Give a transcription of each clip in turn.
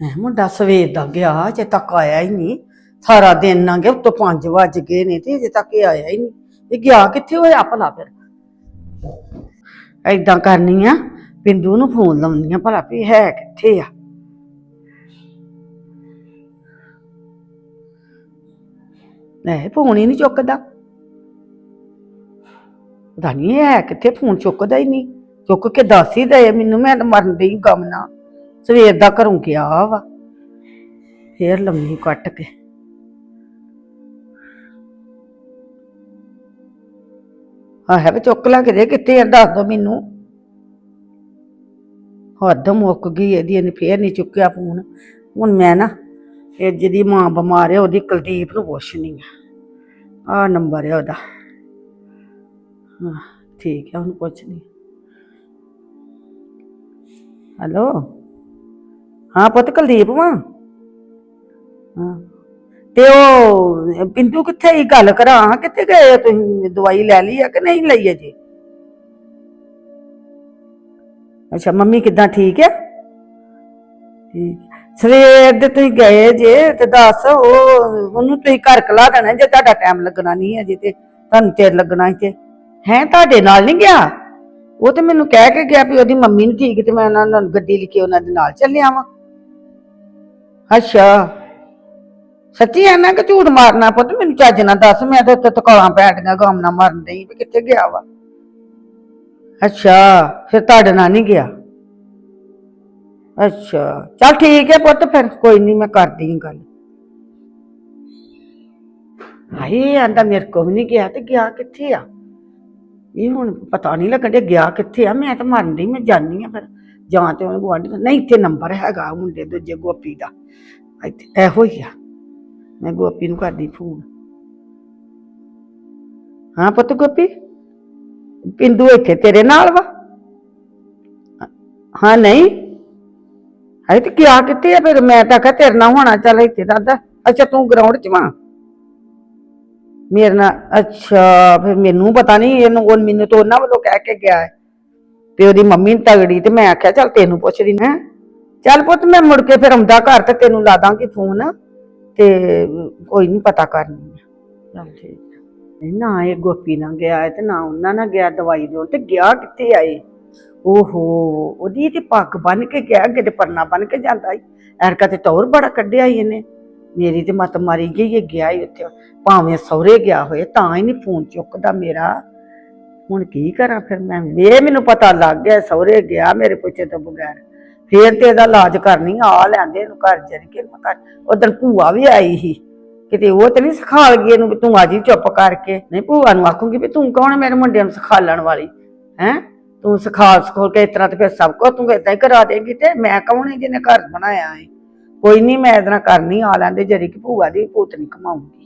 ਹੈਂ, ਮੁੰਡਾ ਸਵੇਰ ਦਾ ਗਿਆ ਅਜੇ ਤੱਕ ਆਇਆ ਹੀ ਨਹੀਂ। ਸਾਰਾ ਦਿਨ ਨਾ ਗਿਆ ਉੱਤੋਂ 5 ਵੱਜ ਗਏ ਨੇ ਤੇ ਅਜੇ ਤੱਕ ਇਹ ਆਇਆ ਹੀ ਨਹੀਂ। ਇਹ ਗਿਆ ਕਿੱਥੇ ਹੋਇਆ ਭਲਾ ਫਿਰ? ਐਦਾਂ ਕਰਨੀ ਆ ਬਿੰਦੂ ਨੂੰ ਫੋਨ ਲਾਉਂਦੀ ਆ ਭਲਾ ਵੀ ਹੈ ਕਿੱਥੇ ਆ? ਇਹ ਫੋਨ ਹੀ ਨਹੀਂ ਚੁੱਕਦਾ। ਪਤਾ ਨਹੀਂ ਹੈ ਕਿੱਥੇ ਫੋਨ ਚੁੱਕਦਾ ਹੀ ਨਹੀਂ। ਚੁੱਕ ਕੇ ਦੱਸ ਹੀ ਦੇ ਮੈਨੂੰ ਮੈਂ ਤਾਂ ਮਰਨ ਡਈ ਗਮ ਨਾ ਸਵੇਰ ਦਾ ਘਰੋਂ ਗਿਆ ਵਾ, ਫੇਰ ਲੰਮੀ ਕੱਟ ਕੇ। ਹਾਂ ਹੈ ਵੀ ਚੁੱਕ ਲਾ ਕੇ ਦੇ, ਕਿੱਥੇ ਆ, ਦੱਸ ਦੋ ਮੈਨੂੰ। ਹੱਦ ਮੁੱਕ ਗਈ ਇਹਦੀ, ਇਹਨੇ ਫੇਰ ਨਹੀਂ ਚੁੱਕਿਆ ਫੋਨ। ਹੁਣ ਮੈਂ ਨਾ, ਇਹ ਜਿਹਦੀ ਮਾਂ ਬਿਮਾਰ ਹੈ ਉਹਦੀ ਕੁਲਦੀਪ ਨੂੰ ਪੁੱਛਣੀ ਆ। ਆ ਨੰਬਰ ਹੈ ਉਹਦਾ। ਹਾਂ, ਠੀਕ ਹੈ ਉਹਨੂੰ ਪੁੱਛਣੀ ਹੈਲੋ? ਹਾਂ ਪੁੱਤ ਕੁਲਦੀਪ ਵਾ। ਹਾਂ। ਤੇ ਉਹ, ਪਿੰਟੂ ਕਿੱਥੇ ਹੀ ਗੱਲ ਕਰਾਂ ਹਾਂ ਕਿੱਥੇ ਗਏ ਹੋ ਤੁਸੀਂ? ਦਵਾਈ ਲੈ ਲਈ ਆ ਕਿ ਨਹੀਂ ਲਈ ਅਜੇ? ਅੱਛਾ, ਮੰਮੀ ਕਿੱਦਾਂ? ਠੀਕ ਹੈ ਠੀਕ। ਸਵੇਰ ਦੇ ਤੁਸੀਂ ਗਏ ਜੇ ਤੇ ਦੱਸ, ਉਹ, ਉਹਨੂੰ ਤੁਸੀਂ ਘਰ ਕਲਾ ਦੇਣਾ ਜੇ, ਤੁਹਾਡਾ ਟਾਈਮ ਲੱਗਣਾ ਨਹੀਂ ਹੈ ਜੇ ਤੇ, ਤੁਹਾਨੂੰ ਚਿਰ ਲੱਗਣਾ ਸੀ ਤੇ ਹੈ ਤੁਹਾਡੇ ਨਾਲ ਨਹੀਂ ਗਿਆ? ਉਹ ਤੇ ਮੈਨੂੰ ਕਹਿ ਕੇ ਗਿਆ ਵੀ ਉਹਦੀ ਮੰਮੀ ਨੂੰ ਠੀਕ ਤੇ ਮੈਂ ਉਹਨਾਂ ਨੂੰ ਗੱਡੀ ਲੈ ਕੇ ਉਹਨਾਂ ਦੇ ਨਾਲ ਚੱਲਿਆ ਵਾਂ। ਅੱਛਾ। ਸੱਚੀ ਆ ਨਾ ਕਿ ਝੂਠ ਮਾਰਨਾ ਪੁੱਤ, ਮੈਨੂੰ ਚੱਜ ਨਾਲ ਦੱਸ, ਮੈਂ ਤਾਂ ਉੱਤੇ ਤਕਾਲਾਂ ਪੈਟੀਆਂ ਗਮ ਨਾ ਮਰਨ ਡਈ ਵੀ ਕਿੱਥੇ ਗਿਆ ਵਾ। ਅੱਛਾ, ਫਿਰ ਤੁਹਾਡੇ ਨਾਲ ਨਹੀਂ ਗਿਆ। ਅੱਛਾ, ਚੱਲ ਠੀਕ ਹੈ ਪੁੱਤ ਫਿਰ, ਕੋਈ ਨਹੀਂ ਮੈਂ ਕਰਦੀ ਗੱਲ। ਹਾਏ, ਆਂਦਾ ਮੇਰੇ ਕੋਲ ਵੀ ਨਹੀਂ ਗਿਆ ਤੇ ਗਿਆ ਕਿੱਥੇ ਆ? ਇਹ ਹੁਣ ਪਤਾ ਨਹੀਂ ਲੱਗਣ ਡਿਆ, ਗਿਆ ਕਿੱਥੇ ਆ? ਮੈਂ ਤਾਂ ਮਰਨ ਡਈ, ਮੈਂ ਜਾਣੀ ਆ ਫਿਰ। ਜਾਂ ਤੇ ਉਹਨੇ ਗੁਆਂਢੀ ਨਹੀਂ, ਇੱਥੇ ਨੰਬਰ ਹੈਗਾ ਮੁੰਡੇ ਦੂਜੇ ਗੋਪੀ ਦਾ। ਇੱਥੇ ਇਹੋ ਹੀ ਆ। ਮੈਂ ਗੋਪੀ ਨੂੰ ਕਰਦੀ ਫੋਨ। ਹਾਂ ਪੁੱਤ ਗੋਪੀ? ਪਿੰਦੂ ਇੱਥੇ ਤੇਰੇ ਨਾਲ ਵਾ? ਹਾਂ, ਨਹੀਂ? ਹੈ ਤੇ ਕਿਆ ਕਿੱਥੇ ਆ ਫਿਰ? ਮੈਂ ਤਾਂ ਕਹ ਤੇਰੇ ਨਾਲ ਹੋਣਾ, ਚੱਲ ਇੱਥੇ ਦਾਦਾ ਅੱਛਾ, ਤੂੰ ਗਰਾਊਂਡ 'ਚ ਵਾਂ? ਮੇਰੇ ਨਾਲ, ਅੱਛਾ, ਫਿਰ ਮੈਨੂੰ ਪਤਾ ਨਹੀਂ, ਇਹਨੂੰ, ਉਹ ਮੈਨੂੰ ਤਾਂ ਉਹਨਾਂ ਵੱਲੋਂ ਕਹਿ ਕੇ ਗਿਆ ਹੈ। ਤੇ ਉਹਦੀ ਮੰਮੀ ਨੂੰ ਤਗੜੀ ਤੇ ਮੈਂ ਆਖਿਆ, ਚੱਲ ਤੈਨੂੰ ਪੁੱਛਦੀ ਹੈ ਚੱਲ ਪੁੱਤ, ਮੈਂ ਮੁੜ ਕੇ ਫਿਰ ਆਉਂਦਾ ਘਰ ਤੇ ਤੈਨੂੰ ਲਾ ਦਾਂਗੀ ਫੋਨ। ਤੇ ਕੋਈ ਨਹੀਂ ਪਤਾ ਕਰਨੀ ਚੱਲ ਠੀਕ ਨਾ ਇਹ ਗੋਪੀ ਨਾਲ ਗਿਆ ਤੇ ਨਾ ਉਹਨਾਂ ਨਾਲ ਗਿਆ ਦਵਾਈ ਦੇਣ ਤੇ ਗਿਆ ਕਿੱਥੇ ਆਏ ਓਹੋ, ਉਹਦੀ ਤੇ ਪੱਗ ਬੰਨ ਕੇ ਗਿਆ, ਅੱਗੇ ਤੇ ਪਰਨਾ ਬੰਨ ਕੇ ਜਾਂਦਾ ਈ ਐਰਕਾ ਤੇ ਟੌਰ ਬੜਾ ਕੱਢਿਆ ਈ ਇਹਨੇ। ਮੇਰੀ ਤੇ ਮਤ ਮਾਰੀ ਗਈ, ਇਹ ਗਿਆ ਈ ਉੱਥੇ। ਭਾਵੇਂ ਸਹੁਰੇ ਗਿਆ ਹੋਏ, ਤਾਂ ਹੀ ਨਹੀਂ ਫੋਨ ਚੁੱਕਦਾ ਮੇਰਾ। ਹੁਣ ਕੀ ਕਰਾਂ ਫਿਰ ਮੈਂ? ਵੇ ਮੈਨੂੰ ਪਤਾ ਲੱਗ ਗਿਆ, ਸਹੁਰੇ ਗਿਆ ਮੇਰੇ ਪੁੱਛੇ ਤੋਂ ਬਗੈਰ। ਫੇਰ ਤੇ ਇਹਦਾ ਇਲਾਜ ਕਰਨੀ, ਆ ਲੈਂਦੇ ਇਹਨੂੰ ਘਰ ਜਰ ਕੇ, ਮੈਂ ਉਦੋਂ ਭੂਆ ਵੀ ਆਈ ਸੀ। ਕਿਤੇ ਉਹ ਤੇ ਨਹੀਂ ਸਿਖਾਲ ਗਈ ਇਹਨੂੰ ਤੂੰ ਆ ਜੀ ਚੁੱਪ ਕਰਕੇ। ਨਹੀਂ, ਭੂਆ ਨੂੰ ਆਖੂਗੀ ਵੀ ਤੂੰ ਕੌਣ ਮੇਰੇ ਮੁੰਡਿਆਂ ਨੂੰ ਸਿਖਾਲਣ ਵਾਲੀ? ਹੈ? ਤੂੰ ਸਿਖਾਲ ਸਖੋਲ ਕੇ ਇਸ ਤਰ੍ਹਾਂ ਤੇ ਫਿਰ ਸਭ ਕੁਝ ਤੂੰ ਏਦਾਂ ਹੀ ਕਰਾ ਦੇਗੀ ਤੇ ਮੈਂ ਕੌਣ ਹੈ ਜਿਹਨੇ ਘਰ ਬਣਾਇਆ ਹੈ ਕੋਈ ਨਹੀਂ, ਮੈਂ ਇਹਦੇ ਕਰਨੀ, ਆ ਲੈਂਦੇ ਜਰੀ ਕਿ ਭੂਆ ਦੀ, ਭੂਤ ਨਹੀਂ ਕਮਾਉਂਗੀ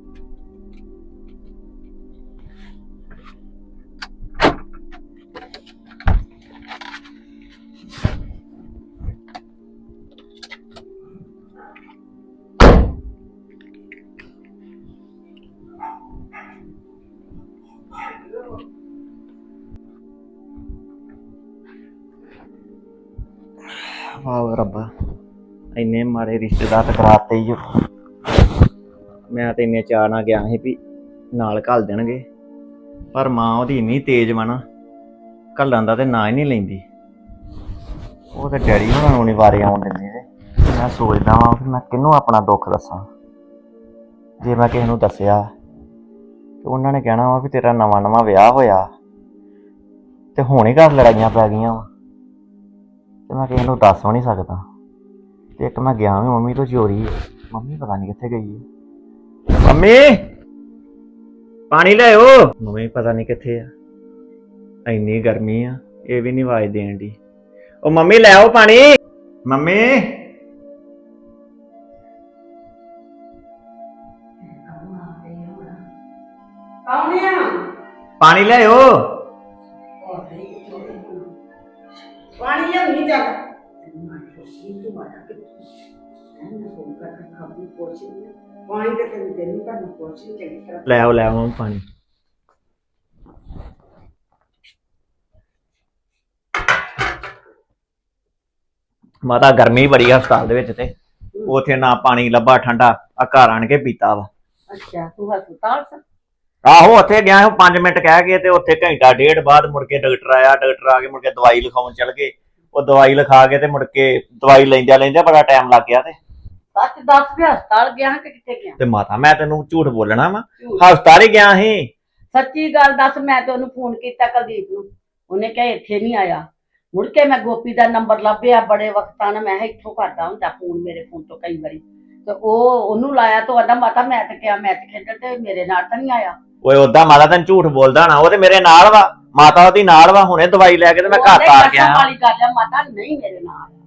ਵਾਹ ਰੱਬਾ, ਇੰਨੇ ਮਾੜੇ ਰਿਸ਼ਤੇਦਾਰ ਟਕਰਾਤੇ ਹੀ ਮੈਂ ਤੇ ਇੰਨੇ ਚਾਅ ਨਾਲ ਗਿਆ ਸੀ ਵੀ ਨਾਲ ਘੱਲ ਦੇਣਗੇ, ਪਰ ਮਾਂ ਉਹਦੀ ਇੰਨੀ ਤੇਜ਼ ਵਾ ਨਾ, ਘੱਲਣ ਦਾ ਤੇ ਨਾਂ ਹੀ ਨਹੀਂ ਲੈਂਦੀ। ਉਹ ਤਾਂ ਡੈਡੀ ਹੋਣਾ ਨੂੰ ਨਹੀਂ ਵਾਰੇ ਆਉਣ ਦਿੰਦੇ ਤੇ ਮੈਂ ਸੋਚਦਾ ਵਾਂ ਕਿ ਮੈਂ ਕਿਹਨੂੰ ਆਪਣਾ ਦੁੱਖ ਦੱਸਾਂ। ਜੇ ਮੈਂ ਕਿਸੇ ਨੂੰ ਦੱਸਿਆ, ਤੇ ਉਹਨਾਂ ਨੇ ਕਹਿਣਾ ਵਾ ਵੀ ਤੇਰਾ ਨਵਾਂ ਨਵਾਂ ਵਿਆਹ ਹੋਇਆ, ਤੇ ਹੁਣੇ ਘਰ ਲੜਾਈਆਂ ਪੈ ਗਈਆਂ ਵਾ। ਤੇ ਮੈਂ ਕਿਸੇ ਨੂੰ ਦੱਸ ਵੀ ਨਹੀਂ ਸਕਦਾ। ਤੇ ਇੱਕ ਮੈਂ ਗਿਆ ਵੀ ਮੰਮੀ ਤੋਂ ਚੋਰੀ। ਮੰਮੀ ਪਤਾ ਨਹੀਂ ਕਿੱਥੇ ਗਈ ਹੈ। ਮੰਮੀ! ਪਾਣੀ ਲਿਆਓ ਮੰਮੀ ਪਤਾ ਨਹੀਂ ਕਿੱਥੇ ਆ। ਇੰਨੀ ਗਰਮੀ ਆ ਇਹ ਵੀ ਨਹੀਂ ਆਵਾਜ਼ ਦੇਣ ਦੀ ਉਹ ਮੰਮੀ ਲੈ ਆਓ ਪਾਣੀ। ਮੰਮੀ! ਪਾਣੀ ਲਿਆਓ ਪਾਣੀ ਤੇ ਤੈਨੂੰ ਦੇਣੀ ਪਰ ਮੈਂ ਪੁੱਛ ਨਹੀਂ ਚੰਗੀ ਤਰ੍ਹਾਂ। ਲੈ ਆਓ ਲੈ ਆਓ ਪਾਣੀ। ਮਾਤਾ ਗਰਮੀ ਬੜੀ ਆ ਹਸਪਤਾਲ ਦੇ ਵਿੱਚ ਤੇ। ਉਥੇ ਨਾ ਪਾਣੀ ਲੱਭਾ ਠੰਡਾ ਆ ਘਰ ਆਣ ਕੇ ਪੀਤਾ ਵਾ। ਅੱਛਾ ਤੂੰ ਹਸਪਤਾਲ ਸ? ਆਹੋ ਉੱਥੇ ਗਿਆ 5 ਮਿੰਟ ਕਹਿ ਕੇ ਤੇ ਉੱਥੇ ਘੰਟਾ ਡੇਢ ਬਾਅਦ ਮੁੜ ਕੇ ਡਾਕਟਰ ਆਇਆ ਡਾਕਟਰ ਆ ਕੇ ਮੁੜ ਕੇ ਦਵਾਈ ਲਿਖਾਉਣ ਚਲ ਗਏ। ਉਹ ਦਵਾਈ ਲਿਖਾ ਕੇ ਤੇ ਮੁੜ ਕੇ ਦਵਾਈ ਲੈਂਦਿਆਂ ਲੈਂਦਿਆਂ ਬੜਾ ਟਾਈਮ ਲੱਗ ਗਿਆ ਤੇ। ਸੱਚ ਦੱਸ ਵੀ ਹਸਪਤਾਲ ਗਿਆ ਕਿ ਕਿੱਥੇ ਗਿਆ? ਤੇ ਮਾਤਾ ਮੈਂ ਤੈਨੂੰ ਝੂਠ ਬੋਲਣਾ ਵਾ। ਝੂਠ। ਹਸਪਤਾਲ ਹੀ ਗਿਆ ਸੀ। ਸੱਚੀ ਗੱਲ ਦੱਸ ਮੈਂ ਤੇ ਉਹਨੂੰ ਫੋਨ ਕੀਤਾ ਕੁਲਦੀਪ ਨੂੰ। ਉਹਨੇ ਕਿਹਾ ਇੱਥੇ ਨਹੀਂ ਆਇਆ। ਮੁੜ ਕੇ ਮੈਂ ਗੋਪੀ ਦਾ ਨੰਬਰ ਲੱਭਿਆ ਬੜੇ ਵਕਤਾਂ ਨਾਲ ਮੈਂ ਕਿਹਾ ਇੱਥੋਂ ਕਰਦਾ ਹੁੰਦਾ ਫੋਨ ਮੇਰੇ ਫੋਨ ਤੋਂ ਕਈ ਵਾਰੀ। ਤੇ ਉਹ ਉਹਨੂੰ ਲਾਇਆ ਤਾਂ ਆਂਦਾ ਮਾਤਾ ਮੈਂ ਤੇ ਕਿਹਾ ਮੈਚ ਖੇਡਣ ਤੇ ਮੇਰੇ ਨਾਲ ਤਾਂ ਨਹੀਂ ਆਇਆ। ਓਏ ਉਦਾਂ ਮਾਤਾ ਤੈਨੂੰ ਝੂਠ ਬੋਲਦਾ ਨਾ ਉਹ ਤੇ ਮੇਰੇ ਨਾਲ ਵਾ। ਮਾਤਾ ਉਹਦੀ ਨਾਲ ਵਾ ਹੁਣੇ ਦਵਾਈ ਲੈ ਕੇ ਤੇ ਮੈਂ ਘਰ ਤਾਰ ਕਸਮ ਕੇ ਆਇਆ। ਵਾਲੀ ਗੱਲ ਆ ਮਾਤਾ ਨਹੀਂ ਮੇਰੇ ਨਾਲ।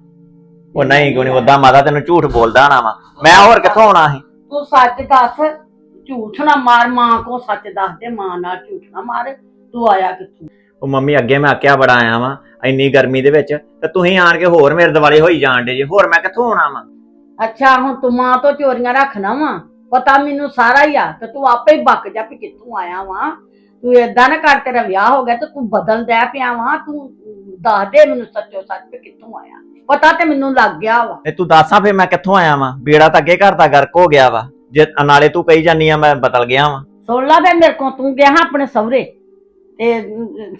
ਉਹ ਨਹੀਂ ਕੋਈ ਨਹੀਂ ਉਦਾਂ ਮਾਤਾ ਤੈਨੂੰ ਝੂਠ ਬੋਲਦਾ ਨਾ ਵਾ। ਮੈਂ ਹੋਰ ਕਿੱਥੋਂ ਆਉਣਾ ਸੀ? ਤੂੰ ਸੱਚ ਦੱਸ ਝੂਠ ਨਾ ਮਾਰ ਮਾਂ ਕੋ ਸੱਚ ਦੱਸ ਦੇ ਮਾਂ ਨਾਲ ਝੂਠ ਨਾ ਮਾਰ ਤੂੰ ਆਇਆ ਕਿੱਥੋਂ? ਉਹ ਮੰਮੀ ਅੱਗੇ ਮੈਂ ਆਕਿਆ ਬੜਾ ਆਇਆ ਵਾਂ ਇੰਨੀ ਗਰਮੀ ਦੇ ਵਿੱਚ ਤੇ ਤੁਸੀਂ ਆਣ ਕੇ ਹੋਰ ਮੇਰੇ ਦਿਵਾਲੇ ਹੋਈ ਜਾਣ ਡੇ ਜੇ ਹੋਰ ਮੈਂ ਕਿੱਥੋਂ ਆਉਣਾ ਵਾਂ? ਅੱਛਾ ਹੁਣ ਤੂੰ ਮਾਂ ਤੋਂ ਚੋਰੀਆਂ ਰੱਖਣਾ ਵਾ ਪਤਾ ਮੈਨੂੰ ਸਾਰਾ ਹੀ ਆ ਤੇ ਤੂੰ ਆਪੇ ਹੀ ਬੱਕ ਜਾ ਵੀ ਕਿੱਥੋਂ ਆਇਆ ਵਾ। ਤੂੰ ਏਦਾਂ ਨਾ ਕਰ ਤੇਰਾ ਵਿਆਹ ਹੋ ਗਿਆ ਤੇ ਤੂੰ ਬਦਲ ਦੇ ਪਿਆ ਵਾ ਤੂੰ ਦੱਸ ਦੇ ਮੈਨੂੰ ਸੱਚੋ ਸੱਚ ਵੀ ਕਿੱਥੋਂ ਆਇਆ। ਪਤਾ ਤੇ ਮੈਨੂੰ ਲੱਗ ਗਿਆ ਵਾ। ਤੇ ਤੂੰ ਦੱਸਾਂ ਫੇ ਮੈਂ ਕਿੱਥੋਂ ਆਇਆ ਵਾਂ? ਬੇੜਾ ਤਾਂ ਅੱਗੇ ਘਰ ਦਾ ਗਰਕ ਹੋ ਗਿਆ ਵਾ। ਜੇ ਨਾਲੇ ਤੂੰ ਕਹੀ ਜਾਨੀ ਆ ਮੈਂ ਬਦਲ ਗਿਆ ਵਾਂ। ਸੁਣ ਲਾ ਮੇਰੇ ਕੋਲ ਤੂੰ ਗਿਆ ਹਾਂ ਆਪਣੇ ਸਹੁਰੇ। ਤੇ